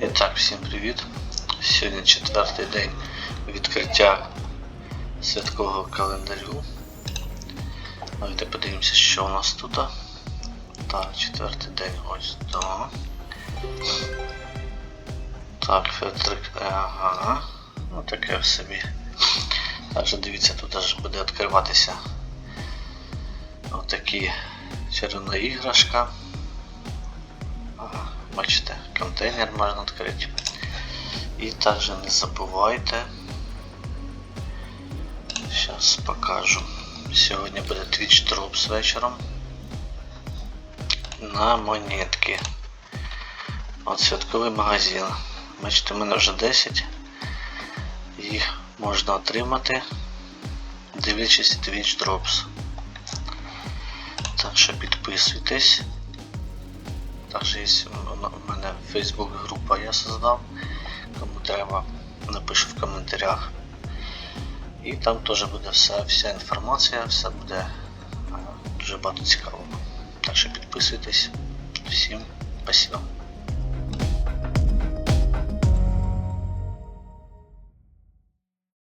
так, всім привіт. Сьогодні четвертий день відкриття святкового календарю. Давайте подивимося, що у нас тут. Так, четвертий день ось то. Так, фетрик. Ага. Ну таке в собі. Також дивіться, тут аж буде відкриватися отакі чарівна іграшка. Бачите, контейнер можна відкрити. І також не забувайте. Зараз покажу. Сьогодні буде Twitch Drops вечором. На монетки. От святковий магазин. Бачите, в мене вже 10. Їх можна отримати, дивлячись Twitch Drops. Так що підписуйтесь. Також є у мене Facebook група я создав. Кому треба, напишу в коментарях. І там теж буде вся, вся інформація, все буде е, дуже багато цікавого. Так що підписуйтесь. Всім спасибо.